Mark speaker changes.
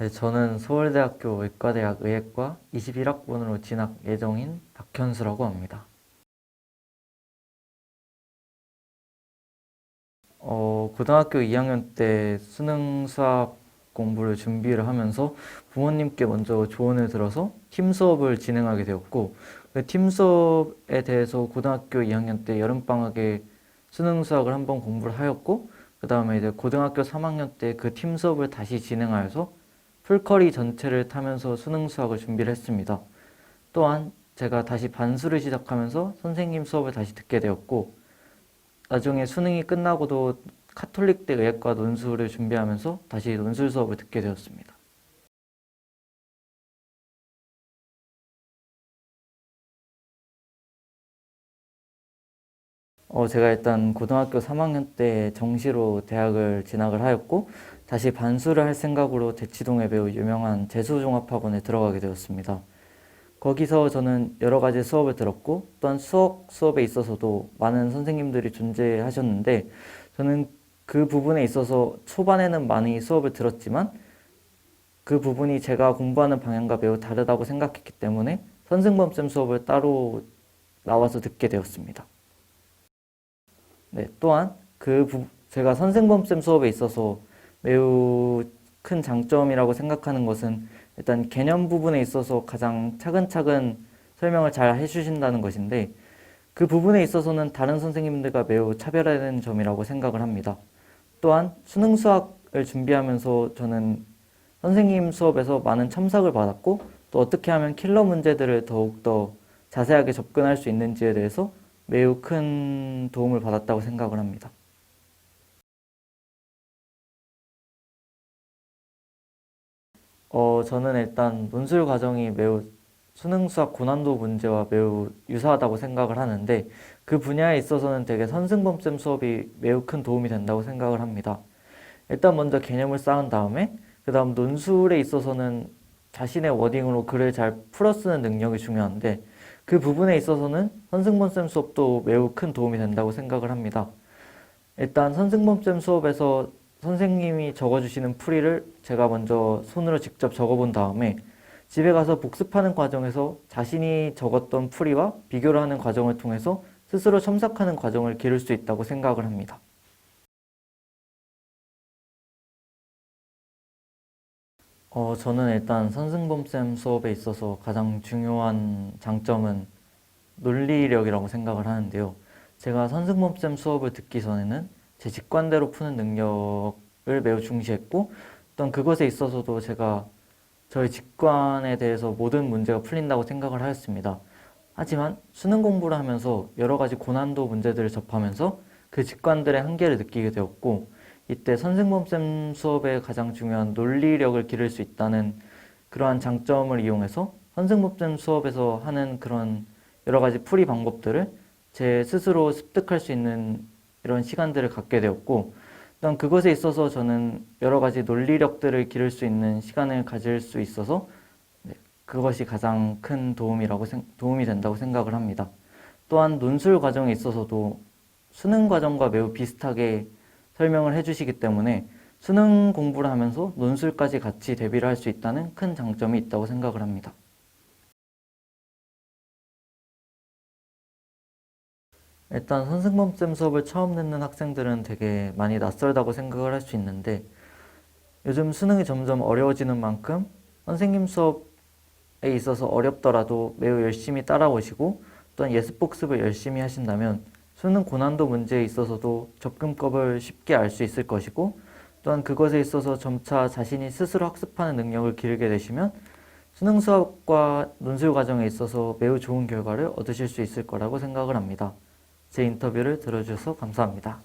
Speaker 1: 네, 저는 서울대학교 의과대학 의학과 21학번으로 진학 예정인 박현수라고 합니다. 어, 고등학교 2학년 때 수능 수학 공부를 준비를 하면서 부모님께 먼저 조언을 들어서 팀 수업을 진행하게 되었고 그 팀 수업에 대해서 고등학교 2학년 때 여름방학에 수능 수학을 한번 공부를 하였고 그 다음에 이제 고등학교 3학년 때 그 팀 수업을 다시 진행하여서 풀커리 전체를 타면서 수능 수학을 준비를 했습니다. 또한 제가 다시 반수를 시작하면서 선생님 수업을 다시 듣게 되었고 나중에 수능이 끝나고도 카톨릭대 의학과 논술을 준비하면서 다시 논술 수업을 듣게 되었습니다. 어, 제가 일단 고등학교 3학년 때 정시로 대학을 진학을 하였고 다시 반수를 할 생각으로 대치동에 매우 유명한 재수종합학원에 들어가게 되었습니다. 거기서 저는 여러 가지 수업을 들었고 또한 수학 수업에 있어서도 많은 선생님들이 존재하셨는데 저는 그 부분에 있어서 초반에는 많이 수업을 들었지만 그 부분이 제가 공부하는 방향과 매우 다르다고 생각했기 때문에 선승범 쌤 수업을 따로 나와서 듣게 되었습니다. 네, 또한 그 부, 제가 선생범 쌤 수업에 있어서 매우 큰 장점이라고 생각하는 것은 일단 개념 부분에 있어서 가장 차근차근 설명을 잘 해주신다는 것인데 그 부분에 있어서는 다른 선생님들과 매우 차별화되는 점이라고 생각을 합니다. 또한 수능 수학을 준비하면서 저는 선생님 수업에서 많은 첨삭을 받았고 또 어떻게 하면 킬러 문제들을 더욱더 자세하게 접근할 수 있는지에 대해서 매우 큰 도움을 받았다고 생각을 합니다. 어, 저는 일단 논술 과정이 매우 수능 수학 고난도 문제와 매우 유사하다고 생각을 하는데 그 분야에 있어서는 되게 선승범 쌤 수업이 매우 큰 도움이 된다고 생각을 합니다. 일단 먼저 개념을 쌓은 다음에 그 다음 논술에 있어서는 자신의 워딩으로 글을 잘 풀어 쓰는 능력이 중요한데 그 부분에 있어서는 선승범 쌤 수업도 매우 큰 도움이 된다고 생각을 합니다. 일단 선승범 쌤 수업에서 선생님이 적어주시는 풀이를 제가 먼저 손으로 직접 적어본 다음에 집에 가서 복습하는 과정에서 자신이 적었던 풀이와 비교를 하는 과정을 통해서 스스로 첨삭하는 과정을 기를 수 있다고 생각을 합니다. 어, 저는 일단 선승범 쌤 수업에 있어서 가장 중요한 장점은 논리력이라고 생각을 하는데요. 제가 선승범 쌤 수업을 듣기 전에는 제 직관대로 푸는 능력을 매우 중시했고 어떤 그것에 있어서도 제가 저의 직관에 대해서 모든 문제가 풀린다고 생각을 하였습니다. 하지만 수능 공부를 하면서 여러 가지 고난도 문제들을 접하면서 그 직관들의 한계를 느끼게 되었고 이때 선생범 쌤 수업에 가장 중요한 논리력을 기를 수 있다는 그러한 장점을 이용해서 선생범 쌤 수업에서 하는 그런 여러 가지 풀이 방법들을 제 스스로 습득할 수 있는 이런 시간들을 갖게 되었고 일단 그것에 있어서 저는 여러 가지 논리력들을 기를 수 있는 시간을 가질 수 있어서 네, 그것이 가장 큰 도움이라고 생, 도움이 된다고 생각을 합니다. 또한 논술 과정에 있어서도 수능 과정과 매우 비슷하게 설명을 해주시기 때문에 수능 공부를 하면서 논술까지 같이 대비를 할 수 있다는 큰 장점이 있다고 생각을 합니다. 일단 선승범 쌤 수업을 처음 듣는 학생들은 되게 많이 낯설다고 생각을 할 수 있는데 요즘 수능이 점점 어려워지는 만큼 선생님 수업에 있어서 어렵더라도 매우 열심히 따라오시고 또한 예습 복습을 열심히 하신다면 수능 고난도 문제에 있어서도 접근법을 쉽게 알 수 있을 것이고 또한 그것에 있어서 점차 자신이 스스로 학습하는 능력을 기르게 되시면 수능 수업과 논술 과정에 있어서 매우 좋은 결과를 얻으실 수 있을 거라고 생각을 합니다. 제 인터뷰를 들어주셔서 감사합니다.